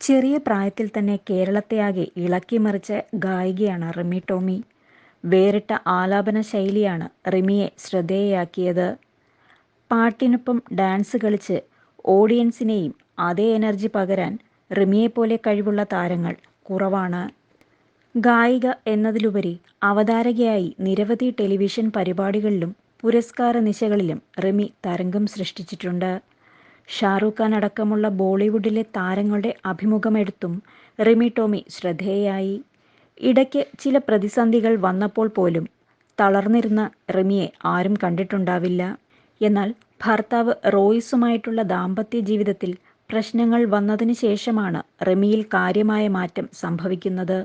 ചെറിയ പ്രായത്തിൽ തന്നെ കേരളത്തെയാകെ ഇളക്കിമറിച്ച ഗായികയാണ് റിമി ടോമി. വേറിട്ട ആലാപന ശൈലിയാണ് റിമിയെ ശ്രദ്ധേയയാക്കിയത്. പാട്ടിനൊപ്പം ഡാൻസ് കളിച്ച് ഓഡിയൻസിനെയും അതേ എനർജി പകരാൻ റിമിയെപ്പോലെ കഴിവുള്ള താരങ്ങൾ കുറവാണ്. ഗായിക എന്നതിലുപരി അവതാരകയായി നിരവധി ടെലിവിഷൻ പരിപാടികളിലും പുരസ്കാര നിശകളിലും റിമി തരംഗം സൃഷ്ടിച്ചിട്ടുണ്ട്. ഷാരൂഖ് ഖാൻ അടക്കമുള്ള ബോളിവുഡിലെ താരങ്ങളുടെ അഭിമുഖമെടുത്തും റിമി ടോമി ശ്രദ്ധേയായി ഇടയ്ക്ക് ചില പ്രതിസന്ധികൾ വന്നപ്പോൾ പോലും തളർന്നിരുന്ന റിമിയെ ആരും കണ്ടിട്ടുണ്ടാവില്ല. എന്നാൽ ഭർത്താവ് റോയിസുമായിട്ടുള്ള ദാമ്പത്യ ജീവിതത്തിൽ പ്രശ്നങ്ങൾ വന്നതിന് ശേഷമാണ് റിമിയിൽ കാര്യമായ മാറ്റം സംഭവിക്കുന്നത്.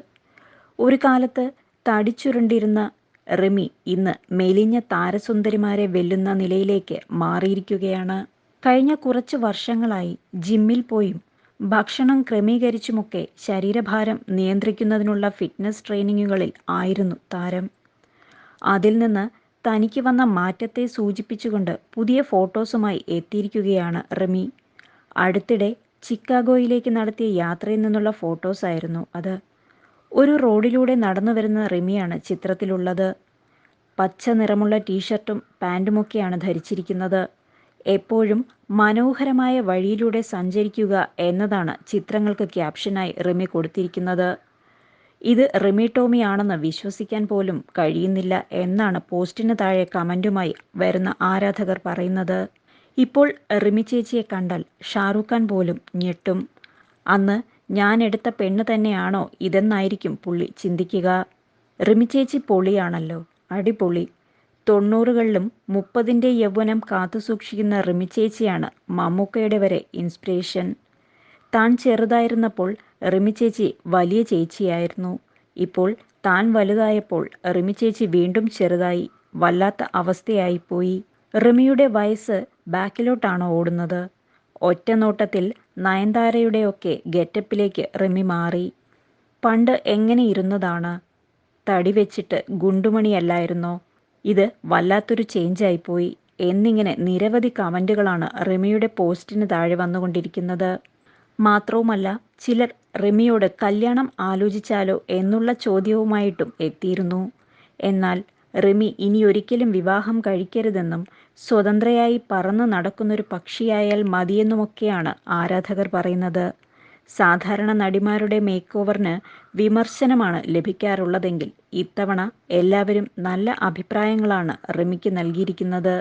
ഒരു കാലത്ത് തടിച്ചുരുണ്ടിരുന്ന റിമി ഇന്ന് മെലിഞ്ഞ താരസുന്ദരിമാരെ വെല്ലുന്ന നിലയിലേക്ക് മാറിയിരിക്കുകയാണ്. കഴിഞ്ഞ കുറച്ച് വർഷങ്ങളായി ജിമ്മിൽ പോയും ഭക്ഷണം ക്രമീകരിച്ചുമൊക്കെ ശരീരഭാരം നിയന്ത്രിക്കുന്നതിനുള്ള ഫിറ്റ്നസ് ട്രെയിനിങ്ങുകളിൽ ആയിരുന്നു താരം. അതിൽ നിന്ന് തനിക്ക് വന്ന മാറ്റത്തെ സൂചിപ്പിച്ചുകൊണ്ട് പുതിയ ഫോട്ടോസുമായി എത്തിയിരിക്കുകയാണ് റമി അടുത്തിടെ ചിക്കാഗോയിലേക്ക് നടത്തിയ യാത്രയിൽ നിന്നുള്ള ഫോട്ടോസായിരുന്നു അത്. ഒരു റോഡിലൂടെ നടന്നു വരുന്ന റിമിയാണ് ചിത്രത്തിലുള്ളത്. പച്ച നിറമുള്ള ടീഷർട്ടും പാന്റുമൊക്കെയാണ് ധരിച്ചിരിക്കുന്നത്. എപ്പോഴും മനോഹരമായ വഴിയിലൂടെ സഞ്ചരിക്കുക എന്നതാണ് ചിത്രങ്ങൾക്ക് ക്യാപ്ഷനായി റിമി കൊടുത്തിരിക്കുന്നത്. ഇത് റിമി ടോമി ആണെന്ന് വിശ്വസിക്കാൻ പോലും കഴിയുന്നില്ല എന്നാണ് പോസ്റ്റിന് താഴെ കമന്റുമായി വരുന്ന ആരാധകർ പറയുന്നത്. ഇപ്പോൾ റിമി ചേച്ചിയെ കണ്ടാൽ ഷാറുഖ് ഖാൻ പോലും ഞെട്ടും. അന്ന് ഞാൻ എടുത്ത പെണ്ണ് തന്നെയാണോ ഇതെന്നായിരിക്കും പുള്ളി ചിന്തിക്കുക. റിമി ചേച്ചി പൊളിയാണല്ലോ. അടിപൊളി. തൊണ്ണൂറുകളിലും മുപ്പതിന്റെ യൗവനം കാത്തുസൂക്ഷിക്കുന്ന റിമി ചേച്ചിയാണ് മമ്മൂക്കയുടെ വരെ ഇൻസ്പിറേഷൻ താൻ ചെറുതായിരുന്നപ്പോൾ റിമി ചേച്ചി വലിയ ചേച്ചിയായിരുന്നു. ഇപ്പോൾ താൻ വലുതായപ്പോൾ റിമി ചേച്ചി വീണ്ടും ചെറുതായി. വല്ലാത്ത അവസ്ഥയായിപ്പോയി. റിമിയുടെ വയസ്സ് ബാക്കിലോട്ടാണ് ഓടുന്നത്. ഒറ്റ നോട്ടത്തിൽ നയൻതാരയുടെയൊക്കെ ഗെറ്റപ്പിലേക്ക് റിമി മാറി. പണ്ട് എങ്ങനെ ഇരുന്നതാണ് തടി വെച്ചിട്ട് ഗുണ്ടുമണിയല്ലായിരുന്നോ? ഇത് വല്ലാത്തൊരു ചേഞ്ചായിപ്പോയി എന്നിങ്ങനെ നിരവധി കമന്റുകളാണ് റിമിയുടെ പോസ്റ്റിന് താഴെ വന്നുകൊണ്ടിരിക്കുന്നത്. മാത്രവുമല്ല ചിലർ റിമിയോട് കല്യാണം ആലോചിച്ചാലോ എന്നുള്ള ചോദ്യവുമായിട്ടും എത്തിയിരുന്നു. എന്നാൽ റിമി ഇനിയൊരിക്കലും വിവാഹം കഴിക്കരുതെന്നും സ്വതന്ത്രയായി പറന്ന് നടക്കുന്നൊരു പക്ഷിയായാൽ മതിയെന്നുമൊക്കെയാണ് ആരാധകർ പറയുന്നത്. സാധാരണ നടിമാരുടെ മേക്ക് ഓവറിന് വിമർശനമാണ് ലഭിക്കാറുള്ളതെങ്കിൽ ഇത്തവണ എല്ലാവരും നല്ല അഭിപ്രായങ്ങളാണ് റിമിക്ക് നൽകിയിരിക്കുന്നത്.